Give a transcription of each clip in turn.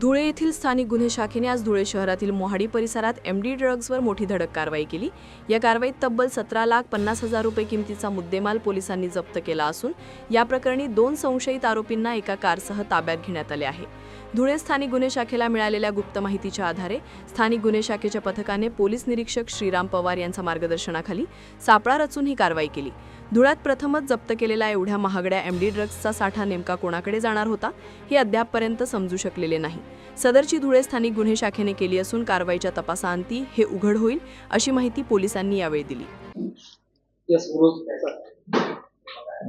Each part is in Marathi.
धुळे येथील स्थानिक गुन्हे शाखेने आज धुळे शहरातील मोहाडी परिसरात एम डी ड्रग्जवर मोठी धडक कारवाई केली. या कारवाईत तब्बल सतरा लाख पन्नास हजार रुपये किमतीचा मुद्देमाल पोलिसांनी जप्त केला असून या प्रकरणी दोन संशयित आरोपींना एका कारसह ताब्यात घेण्यात आले आहे. धुळे स्थानिक गुन्हे शाखेला मिळालेल्या गुप्त माहितीच्या आधारे स्थानिक गुन्हे शाखेच्या पथकाने पोलीस निरीक्षक श्रीराम पवार यांच्या मार्गदर्शनाखाली सापळा रचून ही कारवाई केली. धुळ्यात प्रथमच जप्त केलेला एवढ्या महागड्या एमडी ड्रग्जचा साठा नेमका कोणाकडे जाणार होता हे अद्यापपर्यंत समजू शकलेले नाही. सदरची धुळे स्थानिक गुन्हे शाखेने केली असून कारवाईच्या तपासाअंती हे उघड होईल अशी माहिती पोलिसांनी यावेळी दिली.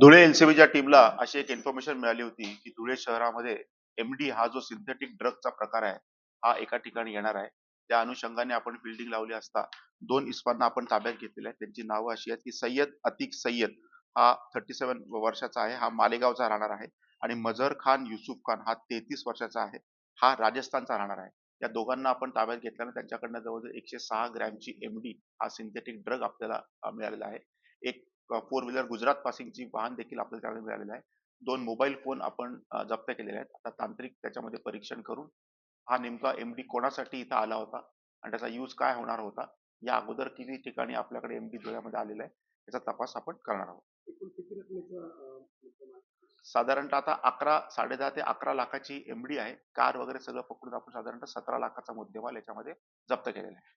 धुळे एलसीबीच्या टीमला अशी एक इन्फॉर्मेशन मिळाली होती की धुळे शहरामध्ये एमडी हा जो सिंथेटिक ड्रगचा प्रकार आहे हा एका ठिकाणी येणार आहे. त्या अनुषंगाने आपण फिल्डिंग लावली असता दोन इस्मांना आपण ताब्यात घेतलेले आहेत. त्यांची नावं अशी आहेत की सय्यद अतिक सय्यद हा थर्टी सेवन वर्षाचा आहे हा मालेगावचा राहणार आहे आणि मजहर खान युसुफ खान हा तेहतीस वर्षाचा आहे. हा राजस्थानचा राहणार आहे. या दोघांना आपण ताब्यात घेतल्यानं त्यांच्याकडनं जवळजवळ एकशे सहा ग्रॅमची एमडी हा सिंथेटिक ड्रग आपल्याला मिळालेला आहे. एक फोर व्हीलर गुजरात पासिंगची वाहन देखील आपल्याला त्यामध्ये मिळालेलं आहे. दोन मोबाईल फोन आपण जप्त केलेले आहेत. आता तांत्रिक त्याच्यामध्ये परीक्षण करून हा नेमका एमडी कोणासाठी इथं आला होता आणि त्याचा यूज काय होणार होता या अगोदर किती ठिकाणी आपल्याकडे एमडी धुळ्यामध्ये आलेला आहे याचा तपास आपण करणार आहोत? साधारणतः आता अकरा साडेदहा ते अकरा लाखाची एमडी आहे कार वगैरे सगळं पकडून आपण साधारणतः सतरा लाखाचा मुद्देमाल याच्यामध्ये जप्त केलेला आहे?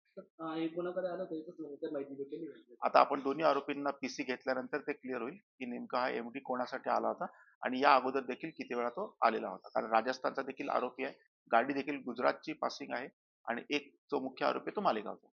आता आपण दोन्ही आरोपींना पीसी घेतल्यानंतर ते क्लिअर होईल की नेमका हा एमडी कोणासाठी आला होता आणि या अगोदर देखील किती वेळा तो आलेला होता कारण राजस्थानचा देखील आरोपी आहे गाडी देखील गुजरातची पासिंग आहे आणि एक जो मुख्य आरोपी आहे तो मालेगावचा